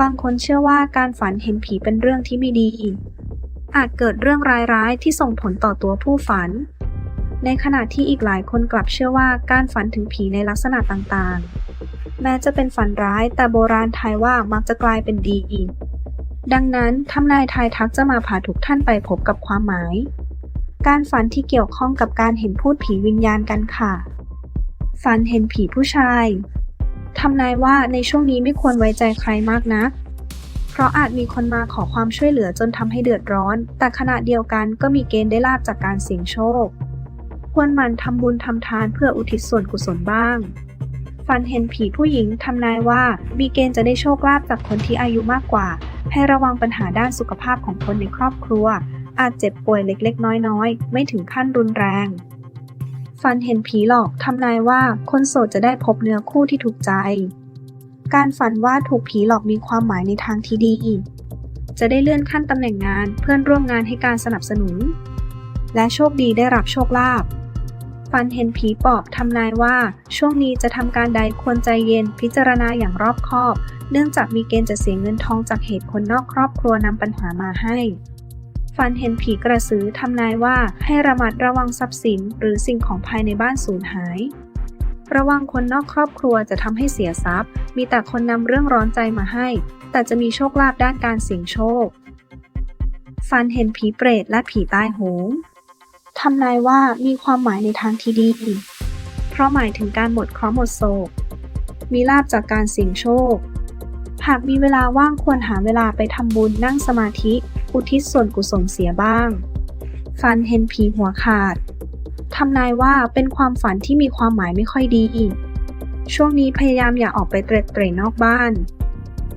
บางคนเชื่อว่าการฝันเห็นผีเป็นเรื่องที่ไม่ดี อาจเกิดเรื่องร้ายๆที่ส่งผลต่อตัวผู้ฝัน ในขณะที่อีกหลายคนกลับเชื่อว่าการฝันถึงผีในลักษณะต่างๆ แม้จะเป็นฝันร้ายแต่โบราณทายว่ามักจะกลายเป็นดีอีก ดังนั้นทำนายทายทักจะมาพาทุกท่านไปพบกับความหมาย การฝันที่เกี่ยวข้องกับการเห็นพูดผีวิญญาณกันค่ะ ฝันเห็นผีผู้ชาย ทำนายว่าในช่วงนี้ไม่ควรไว้ใจใครมากนะ เพราะอาจมีคนมาขอความช่วยเหลือจนทำให้เดือดร้อน แต่ขณะเดียวกันก็มีเกณฑ์ได้ลาบจากการเสี่ยงโชค ควรหมั่นทำบุญทำทานเพื่ออุทิศส่วนกุศลบ้างฝันเห็นผีผู้หญิงทำนายว่ามีเกณฑ์จะได้โชคลาภจากคนที่อายุมากกว่า ให้ระวังปัญหาด้านสุขภาพของคนในครอบครัว อาจเจ็บป่วยเล็กๆ น้อยๆ ไม่ถึงขั้นรุนแรง ฝันเห็นผีหลอกทำนายว่าคนโสดจะได้พบเนื้อคู่ที่ถูกใจ การฝันว่าถูกผีหลอกมีความหมายในทางที่ดีจะได้เลื่อนขั้นตำแหน่งงานเพื่อนร่วมงานให้การสนับสนุน และโชคดีได้รับโชคลาภฝันเห็นผีปอบทำนายว่าช่วงนี้จะทำการใดควรใจเย็นพิจารณาอย่างรอบคอบ เนื่องจากมีเกณฑ์จะเสียเงินทองจากเหตุคนนอกครอบครัวนำปัญหามาให้ ฝันเห็นผีกระสือทำนายว่าให้ระมัดระวังทรัพย์สินหรือสิ่งของภายในบ้านสูญหาย ระวังคนนอกครอบครัวจะทำให้เสียทรัพย์ มีแต่คนนำเรื่องร้อนใจมาให้ แต่จะมีโชคลาภด้านการเสี่ยงโชค ฝันเห็นผีเปรตและผีตายโหงทำนายว่ามีความหมายในทางที่ดี เพราะหมายถึงการหมดเคราะห์หมดโศก มีลาบจากการเสี่ยงโชค หากมีเวลาว่างควรหาเวลาไปทำบุญนั่งสมาธิ อุทิศส่วนกุศลเสียบ้าง ฝันเห็นผีหัวขาดทำนายว่าเป็นความฝันที่มีความหมายไม่ค่อยดีอีก ช่วงนี้พยายามอย่าออกไปเตร็ดเตร่นอกบ้าน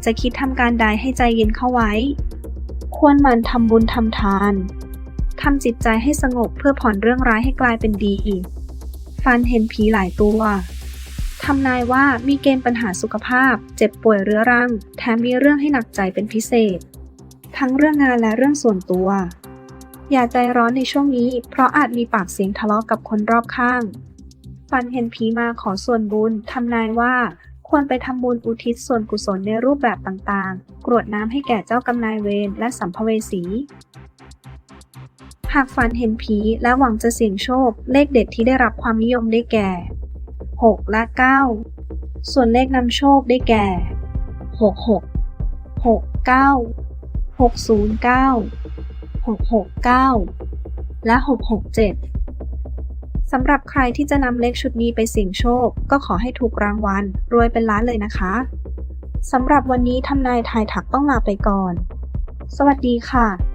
จะคิดทำการใดให้ใจเย็นเข้าไว้ ควรหมั่นทำบุญทำทานทำจิตใจให้สงบเพื่อผ่อนเรื่องร้ายให้กลายเป็นดีอีก ฟันเห็นผีหลายตัวทำนายว่ามีเกณฑ์ปัญหาสุขภาพ เจ็บป่วยเรื้อรัง แถมมีเรื่องให้หนักใจเป็นพิเศษ ทั้งเรื่องงานและเรื่องส่วนตัว อย่าใจร้อนในช่วงนี้ เพราะอาจมีปากเสียงทะเลาะกับคนรอบข้างฟันเห็นผีมาขอส่วนบุญทำนายว่าควรไปทำบุญอุทิศส่วนกุศลในรูปแบบต่างๆ กรวดน้ำให้แก่เจ้ากำนายเวรและสัมภเวสี หากฝันเห็นผีและหวังจะเสี่ยงโชค เลขเด็ดที่ได้รับความนิยมได้แก่ 6 และ 9 ส่วนเลขนำโชคได้แก่ 66 69 609 669 และ 667 สำหรับใครที่จะนำเลขชุดนี้ไปเสี่ยงโชค ก็ขอให้ถูกรางวัล รวยเป็นล้านเลยนะคะ สำหรับวันนี้ทำนายทายถักต้องลาไปก่อน สวัสดีค่ะ